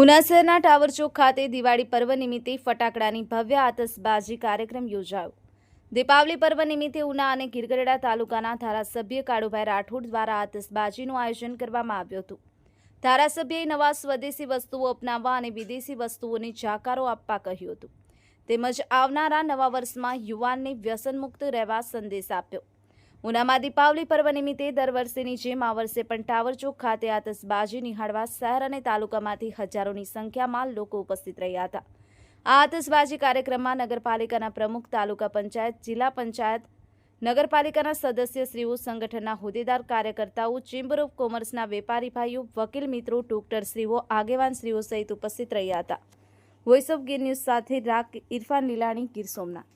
ઉના શહેરના ટાવર ચોક ખાતે દિવાળી પર્વ નિમિત્તે ફટાકડાની ભવ્ય આતશબાજી કાર્યક્રમ યોજાયો. દીપાવલી પર્વ નિમિત્તે ઉના અને ગીરગઢડા તાલુકાના ધારાસભ્ય કાળુભાઈ રાઠોડ દ્વારા આતશબાજીનું આયોજન કરવામાં આવ્યું હતું. ધારાસભ્યએ નવા સ્વદેશી વસ્તુઓ અપનાવવા અને વિદેશી વસ્તુઓને જાકારો આપવા કહ્યું હતું. તેમજ આવનારા નવા વર્ષમાં યુવાનને વ્યસનમુક્ત રહેવા સંદેશ આપ્યો. ઉનામાં દીપાવલી પર્વ નિમિત્તે દર વર્ષેની જેમ આ વર્ષે પણ ટાવર ચોક ખાતે આતશબાજી નિહાળવા શહેર અને તાલુકામાંથી હજારોની સંખ્યામાં લોકો ઉપસ્થિત રહ્યા હતા. આ આતશબાજી કાર્યક્રમમાં નગરપાલિકાના પ્રમુખ, તાલુકા પંચાયત, જિલ્લા પંચાયત, નગરપાલિકાના સદસ્યશ્રીઓ સંગઠનના હોદ્દેદાર કાર્યકર્તાઓ, ચેમ્બર ઓફ કોમર્સના વેપારી ભાઈઓ, વકીલ મિત્રો ડોક્ટરશ્રીઓ આગેવાનશ્રીઓ સહિત ઉપસ્થિત રહ્યા હતા. વોઇસ ઓફ ગીર ન્યૂઝ સાથે રાક ઇરફાન લીલાણી, ગીર સોમનાથ.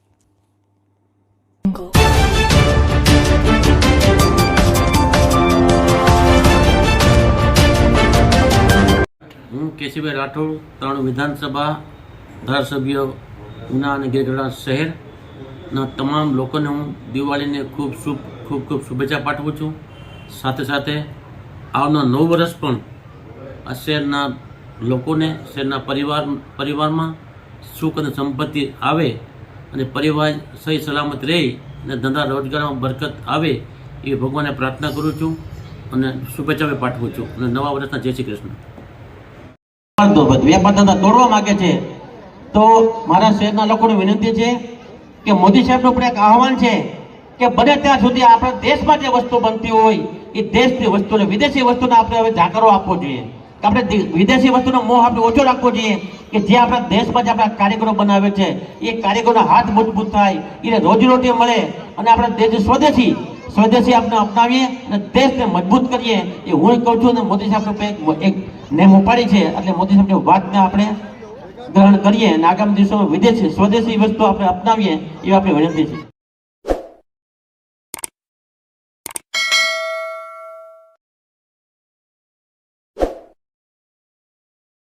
હું કેશીભાઈ રાઠોડ, ત્રણ વિધાનસભા ધારાસભ્ય, ઉના અને ગીરગઢડા શહેરના તમામ લોકોને હું દિવાળીને ખૂબ શુભ, ખૂબ ખૂબ શુભેચ્છા પાઠવું છું. સાથે સાથે આવનાર નવ વર્ષ પણ આ શહેરના લોકોને, શહેરના પરિવાર, પરિવારમાં સુખ અને સંપત્તિ આવે અને પરિવાર સહી સલામત રહે અને ધંધા રોજગારમાં બરકત આવે એ ભગવાનને પ્રાર્થના કરું છું અને શુભેચ્છા પાઠવું છું અને નવા વર્ષના જય શ્રી કૃષ્ણ. તોડવા માંગે છે. તો મારા શહેરના લોકોને વિનંતી છે કે મોદી સાહેબનું પણ એક આહવાન છે કે બને ત્યાં સુધી આપણા દેશમાં જે વસ્તુ બનતી હોય, એ દેશની વસ્તુને, વિદેશી વસ્તુને આપણે હવે જાકરો આપવો જોઈએ. કે આપણે વિદેશી વસ્તુનો મોહ આપણે ઓછો રાખવો જોઈએ કે જે આપણા દેશમાં જે આપણા કારીગરો બનાવે છે, એ કારીગરોના હાથ મજબૂત થાય, એને રોજીરોટી મળે અને આપણા દેશ સ્વદેશી સ્વદેશી આપણે અપનાવીએ અને દેશને મજબૂત કરીએ, એ હું કહું છું અને મોદી સાહેબ એક એક નેમ ઉપાડી છે. એટલે મોદી સાહેબની વાતને આપણે ગ્રહણ કરીએ અને આગામી દિવસોમાં વિદેશી, સ્વદેશી વસ્તુ આપણે અપનાવીએ એવી આપણે વિનંતી છે